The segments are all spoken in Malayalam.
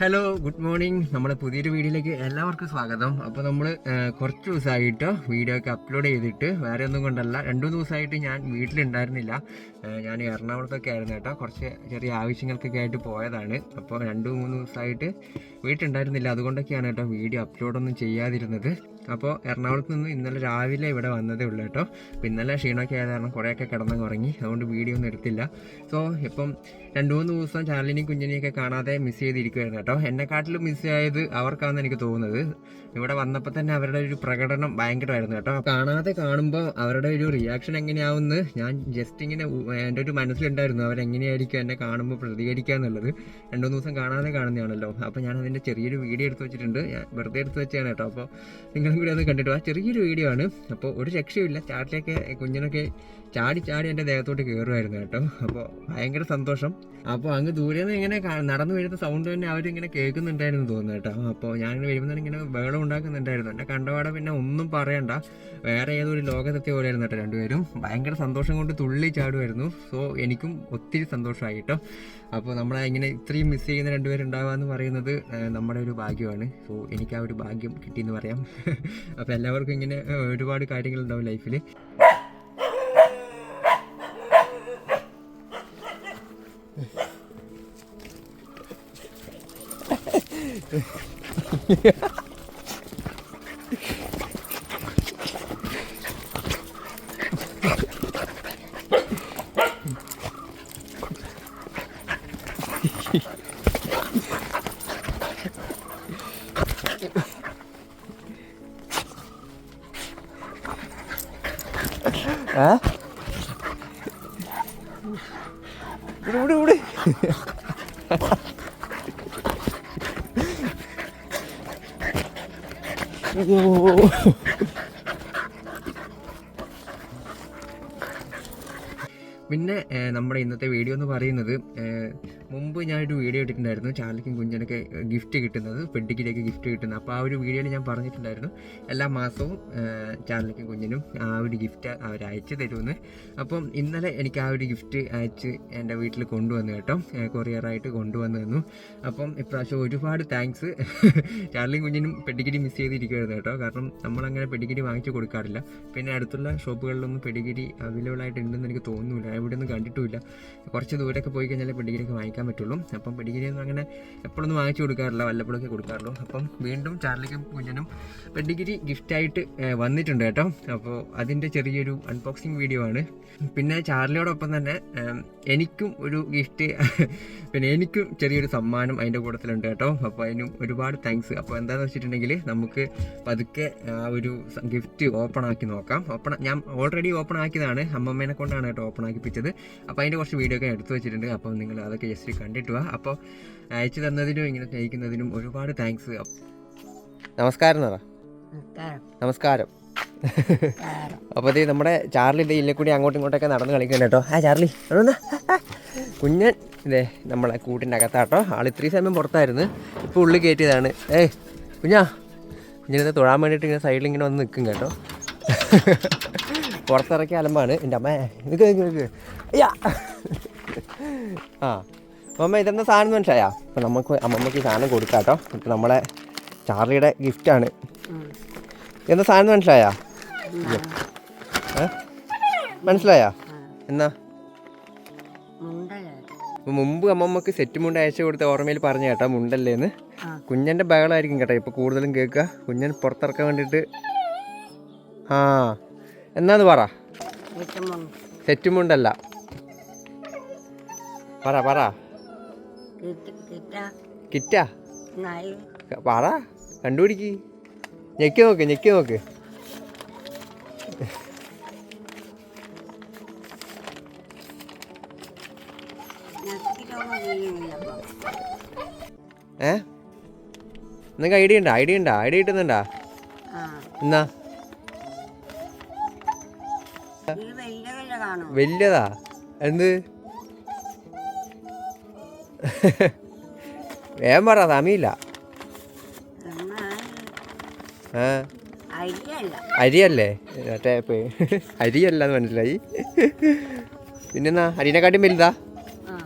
ഹലോ ഗുഡ് മോർണിംഗ് നമ്മുടെ പുതിയൊരു വീഡിയോയിലേക്ക് എല്ലാവർക്കും സ്വാഗതം. അപ്പോൾ നമ്മൾ കുറച്ച് ദിവസമായിട്ട് വീഡിയോ ഒക്കെ അപ്ലോഡ് ചെയ്തിട്ട് വേറെ ഒന്നും കൊണ്ടല്ല. രണ്ടു ദിവസമായിട്ട് ഞാൻ വീട്ടിലുണ്ടായിരുന്നില്ല. ഞാൻ എറണാകുളത്തൊക്കെ ആയിരുന്നു കേട്ടോ. കുറച്ച് ചെറിയ ആവശ്യങ്ങൾക്കൊക്കെ ആയിട്ട് പോയതാണ്. അപ്പോൾ രണ്ട് മൂന്ന് ദിവസമായിട്ട് വീട്ടിലുണ്ടായിരുന്നില്ല. അതുകൊണ്ടൊക്കെയാണ് കേട്ടോ വീഡിയോ അപ്ലോഡൊന്നും ചെയ്യാതിരുന്നത്. അപ്പോൾ എറണാകുളത്ത് നിന്ന് ഇന്നലെ രാവിലെ ഇവിടെ വന്നതേ ഉള്ളൂ കേട്ടോ. അപ്പോൾ ഇന്നലെ ക്ഷീണമൊക്കെ ആയത് കാരണം കുറേയൊക്കെ കിടന്നങ്ങ് ഉറങ്ങി അതുകൊണ്ട് വീഡിയോ ഒന്നും എടുത്തില്ല. സോ ഇപ്പം രണ്ട് മൂന്ന് ദിവസം ചാർലിനെയും കുഞ്ഞിനെയൊക്കെ കാണാതെ മിസ് ചെയ്തിരിക്കുമായിരുന്നു കേട്ടോ. എന്നെക്കാട്ടിലും മിസ് ആയത് അവർക്കാണെന്ന് എനിക്ക് തോന്നുന്നത്. ഇവിടെ വന്നപ്പോൾ തന്നെ അവരുടെ ഒരു പ്രകടനം ഭയങ്കരമായിരുന്നു കേട്ടോ. കാണാതെ കാണുമ്പോൾ അവരുടെ ഒരു റിയാക്ഷൻ എങ്ങനെയാവുമെന്ന് ഞാൻ ജസ്റ്റ് ഇങ്ങനെ എന്റെ ഒരു മനസ്സിലുണ്ടായിരുന്നു. അവരെങ്ങനെയായിരിക്കും എന്നെ കാണുമ്പോൾ പ്രതികരിക്കുക എന്നുള്ളത്. രണ്ടു മൂന്ന് ദിവസം കാണാതെ കാണുന്നതാണല്ലോ. അപ്പോൾ ഞാൻ അതിന്റെ ചെറിയൊരു വീഡിയോ എടുത്ത് വെച്ചിട്ടുണ്ട്. ഞാൻ വെറുതെ എടുത്ത് വെച്ചാണ് കേട്ടോ. അപ്പോൾ നിങ്ങളും കൂടി അത് കണ്ടിട്ട് ആ ചെറിയൊരു വീഡിയോ ആണ്. അപ്പോൾ ഒരു രക്ഷയുമില്ല. ചാട്ടിലൊക്കെ കുഞ്ഞിനൊക്കെ ചാടി ചാടി എന്റെ ദേഹത്തോട്ട് കയറുമായിരുന്നു കേട്ടോ. അപ്പോൾ ഭയങ്കര സന്തോഷം. അപ്പോൾ അങ്ങ് ദൂരെ നിന്ന് ഇങ്ങനെ നടന്നു വരുന്ന സൗണ്ട് തന്നെ അവരിങ്ങനെ കേൾക്കുന്നുണ്ടായിരുന്നു തോന്നുന്നു കേട്ടോ. അപ്പോൾ ഞാനിങ്ങനെ വരുമ്പോൾ ഇങ്ങനെ ബഹളം ഉണ്ടാക്കുന്നുണ്ടായിരുന്നു. എന്റെ കണ്ടപാടെ പിന്നെ ഒന്നും പറയണ്ട. വേറെ ഏതൊരു ലോകത്തെത്തിയ പോലെയായിരുന്നു കേട്ടോ രണ്ടുപേരും. ഭയങ്കര സന്തോഷം കൊണ്ട് തുള്ളി ചാടുമായിരുന്നു. സോ എനിക്കും ഒത്തിരി സന്തോഷമായി കേട്ടോ. അപ്പോൾ നമ്മളെ ഇങ്ങനെ ഇത്രയും മിസ് ചെയ്യുന്ന രണ്ടുപേരുണ്ടാവുക എന്ന് പറയുന്നത് നമ്മുടെ ഒരു ഭാഗ്യമാണ്. സോ എനിക്ക് ആ ഒരു ഭാഗ്യം കിട്ടിയെന്ന് പറയാം. അപ്പോൾ എല്ലാവർക്കും ഇങ്ങനെ ഒരുപാട് കാര്യങ്ങളുണ്ടാവും ലൈഫിൽ ഇവിടെ ഇവിടെ. പിന്നെ നമ്മുടെ ഇന്നത്തെ വീഡിയോ എന്ന് പറയുന്നത് മുമ്പ് ഞാനൊരു വീഡിയോ ഇട്ടിട്ടുണ്ടായിരുന്നു. ചാർലിക്കും കുഞ്ഞിനൊക്കെ ഗിഫ്റ്റ് കിട്ടുന്നത് പെഡിക്കിലേക്ക് ഗിഫ്റ്റ് കിട്ടുന്നത്. അപ്പോൾ ആ ഒരു വീഡിയോയിൽ ഞാൻ പറഞ്ഞിട്ടുണ്ടായിരുന്നു. എല്ലാ മാസവും ചാർലിക്കും കുഞ്ഞിനും ആ ഒരു ഗിഫ്റ്റ് അവർ അയച്ചു തരുമെന്ന്. അപ്പം ഇന്നലെ എനിക്ക് ആ ഒരു ഗിഫ്റ്റ് അയച്ച് എന്റെ വീട്ടിൽ കൊണ്ടുവന്നു കേട്ടോ. കൊറിയറായിട്ട് കൊണ്ടുവന്നു തന്നു. അപ്പം ഇപ്രാവശ്യം ഒരുപാട് താങ്ക്സ് ചാർലിയും കുഞ്ഞിനും പെഡിഗിരി മിസ് ചെയ്തിരിക്കുകയായിരുന്നു കേട്ടോ. കാരണം നമ്മളങ്ങനെ പെഡിഗിരി വാങ്ങിച്ചു കൊടുക്കാറില്ല. പിന്നെ അടുത്തുള്ള ഷോപ്പുകളിലൊന്നും പെഡിഗിരി അവൈലബിൾ ആയിട്ട് ഉണ്ടെന്ന് എനിക്ക് തോന്നുന്നില്ല ഇവിടെ ഒന്നും കണ്ടിട്ടുമില്ല. കുറച്ച് ദൂരമൊക്കെ പോയി കഴിഞ്ഞാൽ പെഡിഗിരിയൊക്കെ വാങ്ങിക്കാൻ പറ്റുള്ളൂ. അപ്പം പെഡിഗിരിയൊന്നും അങ്ങനെ എപ്പോഴൊന്നും വാങ്ങിച്ചു കൊടുക്കാറില്ല. വല്ലപ്പോഴൊക്കെ കൊടുക്കാറുള്ളൂ. അപ്പം വീണ്ടും ചാർലിക്കും കുഞ്ഞനും പെഡിഗിരി ഗിഫ്റ്റായിട്ട് വന്നിട്ടുണ്ട് കേട്ടോ. അപ്പോൾ അതിന്റെ ചെറിയൊരു അൺബോക്സിങ് വീഡിയോ ആണ്. പിന്നെ ചാർലിയോടൊപ്പം തന്നെ എനിക്കും ഒരു ഗിഫ്റ്റ് പിന്നെ എനിക്കും ചെറിയൊരു സമ്മാനം അതിന്റെ കൂട്ടത്തിലുണ്ട് കേട്ടോ. അപ്പോൾ അതിനും ഒരുപാട് താങ്ക്സ് അപ്പോൾ എന്താണെന്ന് വെച്ചിട്ടുണ്ടെങ്കിൽ നമുക്ക് പതുക്കെ ആ ഒരു ഗിഫ്റ്റ് ഓപ്പൺ ആക്കി നോക്കാം. ഓപ്പൺ ഞാൻ ഓൾറെഡി ഓപ്പൺ ആക്കിയതാണ്. അമ്മമ്മേനെ കൊണ്ടാണ് കേട്ടോ ഓപ്പൺ ആക്കിപ്പിച്ചത്. അപ്പോൾ അതിന്റെ കുറച്ച് വീഡിയോ ഒക്കെ എടുത്തു വെച്ചിട്ടുണ്ട്. അപ്പം നിങ്ങൾ അതൊക്കെ ജസ്റ്റ് കണ്ടിട്ട് വാ. അപ്പോൾ അയച്ചു തന്നതിനും ഇങ്ങനെ സ്നേഹിക്കുന്നതിനും ഒരുപാട് താങ്ക്സ് നമസ്കാരം നിറ. നമസ്കാരം. അപ്പോൾ ഇത് നമ്മുടെ ചാർലി ഇത് ഇല്ലേ കൂടി അങ്ങോട്ടും ഇങ്ങോട്ടൊക്കെ നടന്ന് കളിക്കണം കേട്ടോ. ആ ചാർലി കുഞ്ഞൻ ഇതേ നമ്മളെ കൂട്ടിന്റെ അകത്താട്ടോ ആൾ ഇത്രയും സമയം പുറത്തായിരുന്നു. ഇപ്പൊ ഉള്ളിൽ കയറ്റിയതാണ്. ഏയ് കുഞ്ഞാ കുഞ്ഞിനെ തൊഴാൻ വേണ്ടിയിട്ട് ഇങ്ങനെ സൈഡിൽ ഇങ്ങനെ വന്ന് നിൽക്കും കേട്ടോ. പുറത്തിറക്കിയ അലമ്പാണ്. എന്റെ അമ്മ നിൽക്ക് നിൽക്ക് നിൽക്ക് അയ്യാ. ആ. അമ്മ ഇതെന്താ സാധനം മനസ്സിലായാ? അപ്പം നമുക്ക് അമ്മമ്മക്ക് സാധനം കൊടുക്കാം കേട്ടോ ഇപ്പം നമ്മളെ ചാർലിയുടെ ഗിഫ്റ്റാണ് ആണ്. എന്താ സാധനം മനസ്സിലായാ? മനസ്സിലായാ? എന്നാ? മുമ്പ് അമ്മമ്മക്ക് സെറ്റ് മുണ്ട് അയച്ചു കൊടുത്ത ഓർമ്മയിൽ പറഞ്ഞു കേട്ടോ മുണ്ടല്ലേന്ന്. കുഞ്ഞന്റെ കുഞ്ഞന്റെ ബഹളമായിരിക്കും കേട്ടോ ഇപ്പൊ കൂടുതലും കേൾക്കുക. കുഞ്ഞൻ പുറത്തിറക്കാൻ വേണ്ടിയിട്ട്. ആ. എന്നാന്ന് പറ. സെറ്റ് മുണ്ടല്ല. പറ പറ. കിറ്റാ? പറ കണ്ടുപിടിക്ക്. ഞെക്കി നോക്ക് ഞെക്കി നോക്ക്. ഏ? നിങ്ങൾക്ക് ഐഡിയ ഉണ്ടോ? ഐഡിയ ഉണ്ടോ? ഐഡിയ കിട്ടുന്നുണ്ടോ? എന്നാ? വലിയതാ? എന്ത്? വേഗം പറ സമയമില്ല ആ അരിയല്ല അരിയല്ലേ മറ്റേ പേ- അരിയല്ല മനസ്സിലായി പിന്നെന്നാ അരിനെക്കാട്ടിയും വലുതാ ആ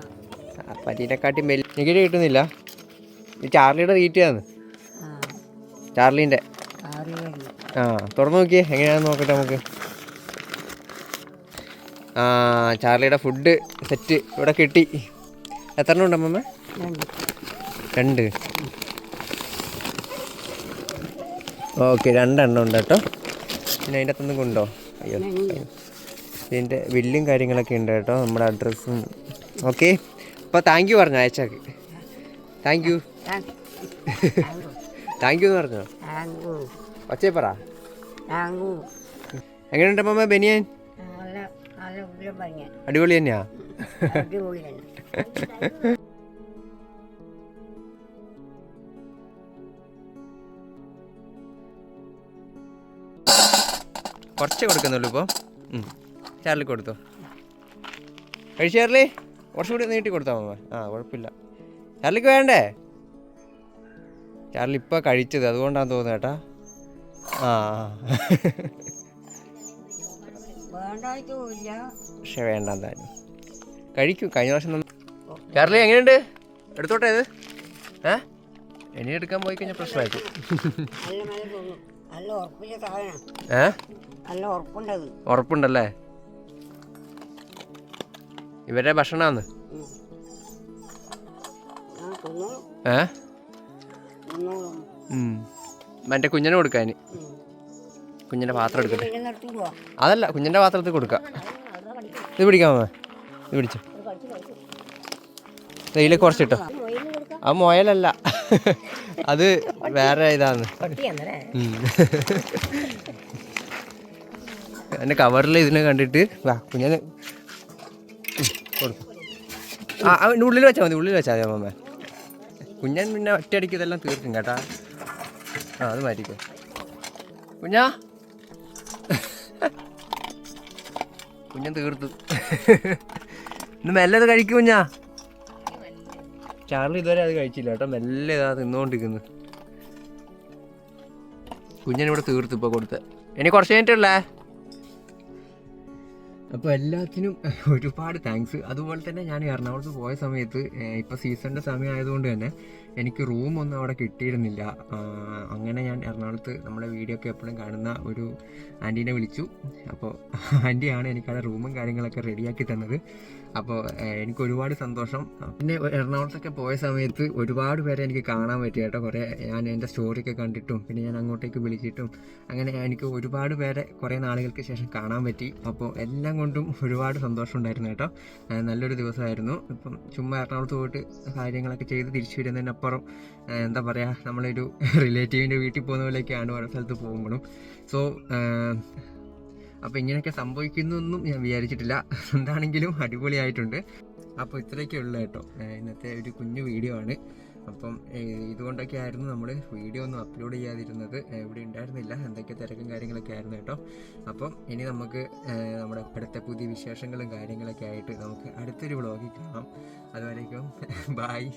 അപ്പം അരിനെക്കാട്ടിയും വലിയ എനിക്ക് കിട്ടുന്നില്ല ചാർലിയുടെ തീറ്റയാണ് ആ ചാർലിന്റെ ആ തുറന്നു നോക്കിയേ എങ്ങനെയാണെന്ന് നോക്കട്ടെ നമുക്ക് ആ ചാർലിയുടെ ഫുഡ് സെറ്റ് ഇവിടെ കിട്ടി. എത്ര എണ്ണം ഉണ്ട് അമ്മമ്മ? രണ്ട്. ഓക്കെ രണ്ടെണ്ണം ഉണ്ട് കേട്ടോ. പിന്നെ അതിന്റെ അത്തൊന്നും കൊണ്ടോ? അയ്യോ. ഇതിന്റെ ബില്ലും കാര്യങ്ങളൊക്കെ ഉണ്ട് കേട്ടോ നമ്മുടെ അഡ്രസ്സും ഓക്കെ. അപ്പോൾ താങ്ക് യു പറഞ്ഞു അയച്ചാക്ക്. താങ്ക് യു താങ്ക് യു എന്ന് പറഞ്ഞോ? പച്ചേ ഒച്ചേ പറ എങ്ങനെയുണ്ട് അമ്മമ്മ ബനിയൻ? അടിപൊളി തന്നെയാ? അടിപൊളി തന്നെ കുറച്ചേ കൊടുക്കുന്നുള്ളൂ ഇപ്പോൾ ചാർലി കൊടുത്തോ? കഴിച്ചു ചാർലി കുറച്ചുകൂടി നീട്ടി കൊടുത്താൽ അമ്മ ആ കുഴപ്പമില്ല. ചാർലിക്ക് വേണ്ടേ? ചാർലി ഇപ്പോൾ കഴിച്ചത് അതുകൊണ്ടാണ് തോന്നുന്നത് കേട്ടാ ആ പക്ഷെ വേണ്ട എന്തായാലും കഴിക്കും. കഴിഞ്ഞ പ്രാവശ്യം നമ്മ- ചാർലി എങ്ങനെയുണ്ട്? എടുത്തോട്ടെ ഇത്. ഏ? ഇനി എടുക്കാൻ പോയി കഴിഞ്ഞാൽ പ്രശ്നമായിരിക്കും ഏ? ഉറപ്പുണ്ടല്ലേ? ഇവരുടെ ഭക്ഷണമാണ് ഏ. മറ്റേ കുഞ്ഞിനെ കൊടുക്കാൻ കുഞ്ഞിന്റെ പാത്രം എടുക്കട്ടെ. അതല്ല കുഞ്ഞിന്റെ പാത്രത്തിൽ കൊടുക്കാം. ഇത് പിടിക്കാമോ? ഇത് പിടിച്ചോ. ഇതിൽ കുറച്ചിട്ടോ. ആ മുയലല്ല. അത് വേറെ ഇതാന്ന്. എന്റെ കവറിൽ ഇതിനെ കണ്ടിട്ട് വാ കൊടുക്കും. ആ, ഉള്ളിൽ വെച്ചാൽ മതി ഉള്ളിൽ വെച്ചാൽ മതി അമ്മ കുഞ്ഞൻ പിന്നെ ഒറ്റയടിക്ക് ഇതെല്ലാം തീർക്കും കേട്ടാ. ആ അത് മാറ്റിക്കോ. കുഞ്ഞാ. കുഞ്ഞൻ തീർത്തു. ഇന്ന് മെല്ലെ അത് കഴിക്കും കുഞ്ഞാ. ചാർലി ഇതുവരെ അത് കഴിച്ചില്ല കേട്ടോ. മെല്ലെ ഇതാ തിന്നുകൊണ്ടിരിക്കുന്നു കുഞ്ഞൻ ഇവിടെ തീർത്തു ഇപ്പോൾ കൊടുത്ത്. ഇനി കുറച്ച് കഴിഞ്ഞിട്ടല്ലേ അപ്പോൾ എല്ലാത്തിനും ഒരുപാട് താങ്ക്സ് അതുപോലെ തന്നെ ഞാൻ എറണാകുളത്ത് പോയ സമയത്ത് ഇപ്പോൾ സീസണിന്റെ സമയം ആയതുകൊണ്ട് തന്നെ എനിക്ക് റൂമൊന്നും അവിടെ കിട്ടിയിരുന്നില്ല. അങ്ങനെ ഞാൻ എറണാകുളത്ത് നമ്മുടെ വീഡിയോ ഒക്കെ എപ്പോഴും കാണുന്ന ഒരു ആന്റീനെ വിളിച്ചു. അപ്പോൾ ആന്റിയാണ് എനിക്കവിടെ റൂമും കാര്യങ്ങളൊക്കെ റെഡിയാക്കി തന്നത്. അപ്പോൾ എനിക്ക് ഒരുപാട് സന്തോഷം. പിന്നെ എറണാകുളത്തൊക്കെ പോയ സമയത്ത് ഒരുപാട് പേരെ എനിക്ക് കാണാൻ പറ്റി കേട്ടോ. കുറേ ഞാൻ എന്റെ സ്റ്റോറിയൊക്കെ കണ്ടിട്ടും പിന്നെ ഞാൻ അങ്ങോട്ടേക്ക് വിളിച്ചിട്ടും അങ്ങനെ എനിക്ക് ഒരുപാട് പേരെ കുറേ നാളുകൾക്ക് ശേഷം കാണാൻ പറ്റി. അപ്പോൾ എല്ലാം കൊണ്ടും ഒരുപാട് സന്തോഷം ഉണ്ടായിരുന്നു കേട്ടോ. നല്ലൊരു ദിവസമായിരുന്നു. ഇപ്പം ചുമ്മാ എറണാകുളത്ത് പോയിട്ട് കാര്യങ്ങളൊക്കെ ചെയ്ത് തിരിച്ചു വരുന്നതിനപ്പുറം എന്താ പറയുക നമ്മളൊരു റിലേറ്റീവിന്റെ വീട്ടിൽ പോകുന്ന പോലെയൊക്കെയാണ് ഓരോ സ്ഥലത്ത് പോകുമ്പോഴും. സോ അപ്പോൾ ഇങ്ങനെയൊക്കെ സംഭവിക്കുന്നൊന്നും ഞാൻ വിചാരിച്ചിട്ടില്ല. എന്താണെങ്കിലും അടിപൊളിയായിട്ടുണ്ട്. അപ്പോൾ ഇത്രയൊക്കെ ഉള്ളു കേട്ടോ. ഇന്നത്തെ ഒരു കുഞ്ഞു വീഡിയോ ആണ്. അപ്പം ഇതുകൊണ്ടൊക്കെ ആയിരുന്നു നമ്മൾ വീഡിയോ ഒന്നും അപ്ലോഡ് ചെയ്യാതിരുന്നത്. ഇവിടെ ഉണ്ടായിരുന്നില്ല. എന്തൊക്കെ തിരക്കും കാര്യങ്ങളൊക്കെ ആയിരുന്നു കേട്ടോ. അപ്പം ഇനി നമുക്ക് നമ്മുടെ അടുത്ത പുതിയ വിശേഷങ്ങളും കാര്യങ്ങളൊക്കെ ആയിട്ട് നമുക്ക് അടുത്തൊരു വ്ളോഗിൽ കാണാം. അതുവരേക്കും ബായ്